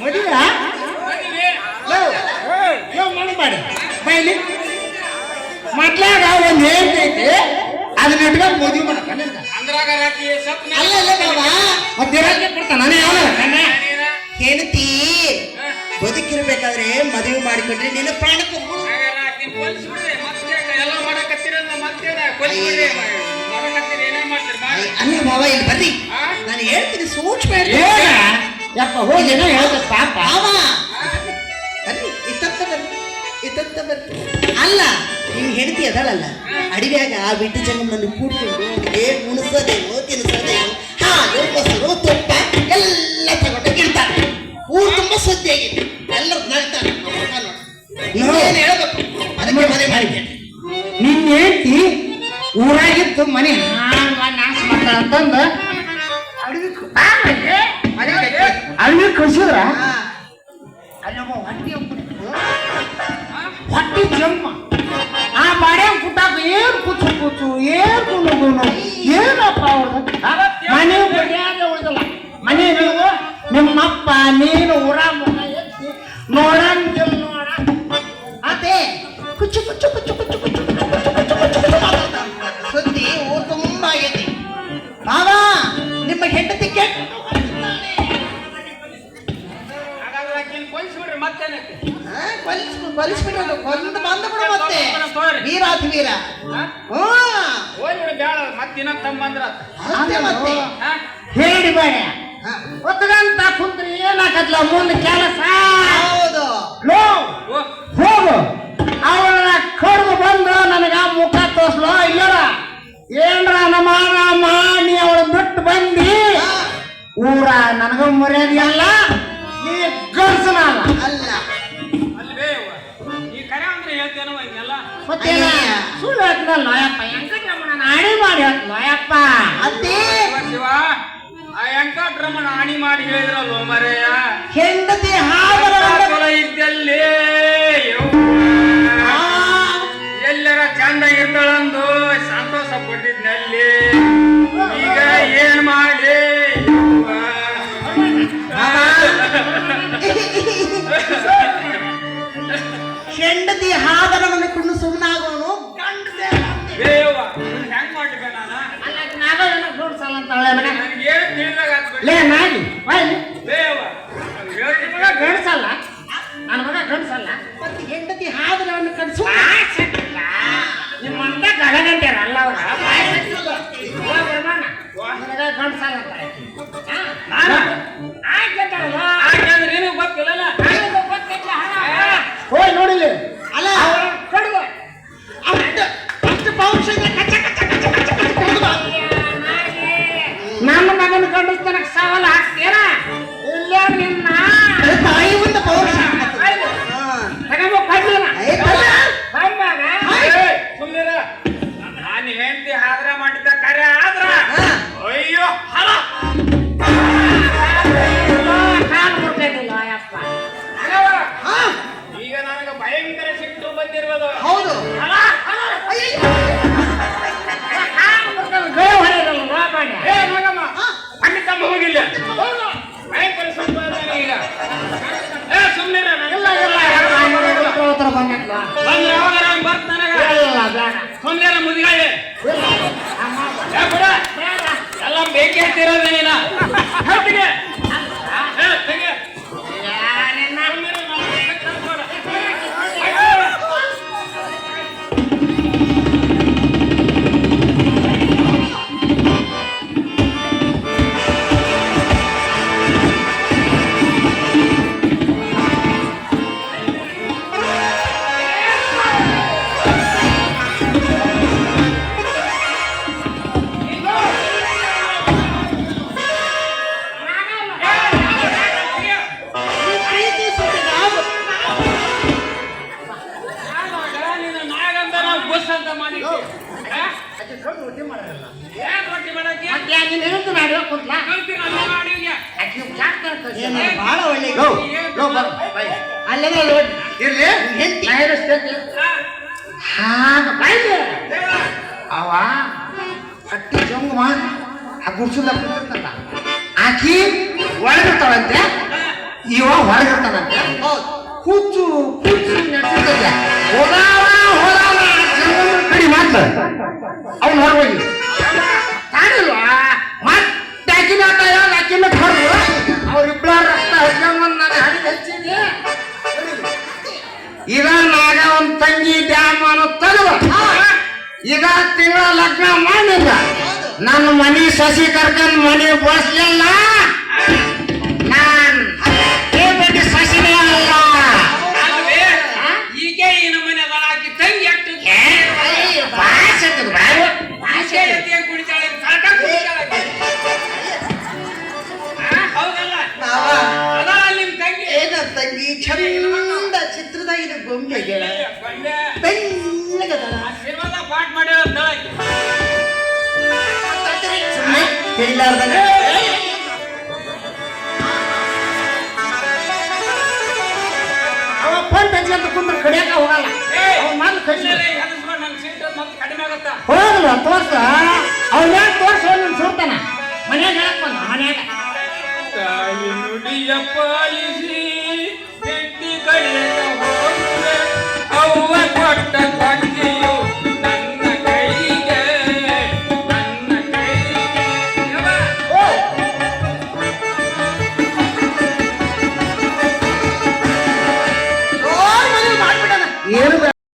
ಮದುವೆ ಮನೆ ಮಾಡಿ ಬೈಲಿ ಮೊದ್ಲಾಗ ಒಂದು ಹೇಳ್ತೈತಿ ಅದನ್ನ ಇಟ್ಕೊಂಡು ಮದುವೆ ಮಾಡಕ್ಕ ಹೆಂಡತಿ ಬದುಕಿರ್ಬೇಕಾದ್ರೆ ಮದುವೆ ಮಾಡಿಕೊಂಡ್ರೆ ನಿನ್ನ ಪ್ರಾಣಕ್ಕೂ ಅಲ್ಲ ಬಾಬಾ ಇಲ್ಲಿ ಬರ್ರಿ. ನಾನು ಹೇಳ್ತೀನಿ ಸೂಕ್ಷ್ಮ ಯಪ್ಪ ಹೋಗಿ ಏನೋ ಹೇಳ್ದ ಪಾಪ. ಇತ್ತಂತ ಬರ್ರಿ ಇತ್ತತ್ತ ಬರ್ರಿ ಇತ್ತತ್ತ ಬರ್ರಿ. ಅಲ್ಲ. ನಿಮ್ ಹೆಂಡತಿ ಅದಳಲ್ಲ ಅಡಿವ್ಯಾಗ ಆ ಬಿಟ್ಟು ಏ ಕೂಡ್ಕೊಂಡು ಏ ಉಣಿಸೋದೇನು ತಿನ್ನಿಸೋದೇನು ಹಾಲು ಮೊಸರು ತುಪ್ಪ ಎಲ್ಲ ತಗೊಂಡು ಇಡ್ತಾರೆ ಊರು ತುಂಬ ಸುದ್ದಿ ಆಗಿದೆ ಎಲ್ಲರೂ ನಗ್ತಾರೆ. ಏನು ಹೇಳ್ಬೇಕು? ಅದಕ್ಕೆ ಮನೆ ಮಾಡಿದ್ದೆ ನಿನ್ನ ಹೆಂಡತಿ ಊರಾಗಿತ್ತು ಮನೆ ಹಾಳು ಮಾಡಿ ನಾಶ ಮಾಡ್ತಾಳ ಅಂತಂದು ಅಳ್ನೀರ್ ಕಳ್ಸಿದ್ರ ಅಲ್ಲಮ್ಮ ಹೊಟ್ಟಿ ಹೊಟ್ಟಿ ಜಮ್ಮ ಆ ಬಾಡ್ಯಾಗ ಕುಟ್ಟಾಕ ಏನ್ ಕುಚ್ಚು ಕೂತು ಏನ್ ಗುಣಗುಣ ಏನಪ್ಪ ಅವ್ರದ್ದು ಮನೆ ಬಡ್ಯಾಗ ಉಳಿದಲ್ಲ ಮನೆ ನೀವು ನಿಮ್ಮಪ್ಪ ನೀನು ಊರ ಮುಖ ಎತ್ತಿ ನೋಡಂಗಿಲ್ಲ ನೋಡ ಅದೇ ಕುಚ್ಚು ಕುಚ್ಚು ಕುಚ್ಚು ಕುಚ್ಚು ಕುಚ್ಚು ಸುದ್ದಿ ಊರು ತುಂಬ ಆಗೈತಿ ಬಾಬಾ ನಿಮ್ಮ ಹೆಂಡತಿ ಕೆಟ್ಟ ಮತ್ತೇನಕ್ಕೆ ಕಲಿಸ್ಬಿಟ್ಟು ಕೊಂದು ಬಂದು ಬಿಡು ಮತ್ತೆ. ವೀರಾತಿ ವೀರ ಹ್ಞೂ. ಹೋಗ್ಬಿಡು ಬೇಡ ಮತ್ತಿನ ತಮ್ಮ ಅಂದ್ರ ಅದೇ ಮತ್ತೆ. ಹೇಳಿ ಬೇಡ ಒತ್ತಗಂತ ಕುಂತ್ರಿ ಏನಾಗಲ್ಲ ಮುಂದೆ ಕೆಲಸ. ಹೌದು. ಹೋಗು. ಅವಳ ಕಡ್ದು ಬಂದು ನನಗ ಮುಖ ತೋರ್ಸ್ಲೋ ಇಲ್ಲರ? ಏನ್ರ ನಮ್ಮ ಮಾಡಿ ಅವಳು ಬಿಟ್ಟು ಬಂದಿ? ಊರ ನನಗ ಮರ್ಯಾದೆ ಅಲ್ಲ ಗರ್ಸನ ಅಲ್ಲ. ಅಲ್ಲ ಅಲ್ವೇ ಅವ್ವ? ಈ ಕರೆ ಅಂದ್ರೆ ಹೇಳ್ತೇನವ ಹಿಂಗೆಲ್ಲ? ಮತ್ತೇನ? ಅಯ್ಯಯ್ಯ. ಸುಳ್ಳು ಹೇಳ್ತಿಲ್ಲ ಲೋಯಪ್ಪ. ವೆಂಕಟರಮಣ ನಾಡಿ ಮಾಡಿ ಹೇಳ್ತ ಲೋಯಪ್ಪ. ಅದೇ ಶಿವ, ಶಿವ, ಆ ವೆಂಕಟ್ರಮಣ ಆಣಿ ಮಾಡಿ ಹೇಳಿದ್ರಲ್ವ ಮರೆಯ? ಹೆಂಡತಿ ಹೆಂಡತಿ ಹಾದರ ನಮ್ಮನ್ನು ಕುಣ್ಣು ಸುಮ್ಮನಾಗೋನು ಲೇ ನಾಯಿ ಗಂಡಸಲ್ಲ? ನನ್ನ ಮಗ ಗಂಡಸಲ್ಲ? ಮತ್ತೆ ಹೆಂಡತಿ ಹಾದ ನಮ್ಮನ್ನು ಕಡಿಸು ನಿಮ್ಮಂತ ಗಡಗಂಟ್ಯಾರಲ್ಲ ಅವರ. ಗಂಡಸಲ್ಲ ಸುಮ್ಮನೆ ಮುದಿಗಾಯಿ. ಎಲ್ಲ ಬೇಕೇ ಅಂತಿರೋದು ನೀನು. ಇರ್ಲಿ. ಅವ ಹಟ್ಟಿ ಜಂಗುಮ ಆ ಗುಡ್ಸಲ್ಲ ಆಕಿ ಒಳಗಿರ್ತಾಳಂತೆ. ಇವ ಹೊರಗಿರ್ತಾನಂತೆ. ಕೂಚು ಕೂಚು ನಡೆಸಿರ್ತೈತೆ. ಹೋದಾವ ಕಡಿ ಅವ್ನು ಹೊರಗೋಗಿ ಇದ ತಿಂಗಳ ಲಗ್ನ ಮಾಡಿಲ್ಲ ನನ್ನ ಮನಿ ಸಸಿ ಕರ್ಕೊಂಡ್ ಮನೆ ಬಸ್ಲಿಲ್ಲ ನಾನ್ ಏ ಬೇಟಿ ಸಸಿನೇ ಅಲ್ಲ. ಈಕೆ ಈ ನಮ್ಮನೆ ಅದಾಳ ಆಕಿ ತಂಗಿ ಭಾಷೆ ಭಾಷೆ. ಕುಡಿತಾಳೆ ಕಾಟ ಕುಡಿತಾಳೆ ಹೌದಲ್ಲ? ನಿಮ್ ತಂಗಿ. ಏನ ತಂಗಿ ಚಂದ ಚಿತ್ರದಾಗಿನ ಗೊಂಬೆಗೆ ಬಂದೆ ಪಾಟ್ ಅವ ಫೋನ್ ಟಚ್ ಅಂತ ಕುಂದ್ರ ಕಡಿಯಾಕ ಹೋಗಲ್ಲ. ಅವ್ನ ಮಾತು ಕಡಿಮೆ ಹೋಗಲ್ಲ ತೋರ್ಸ. ಅವ್ನ ಯಾಕೆ ತೋರ್ಸ ತಾಯಿ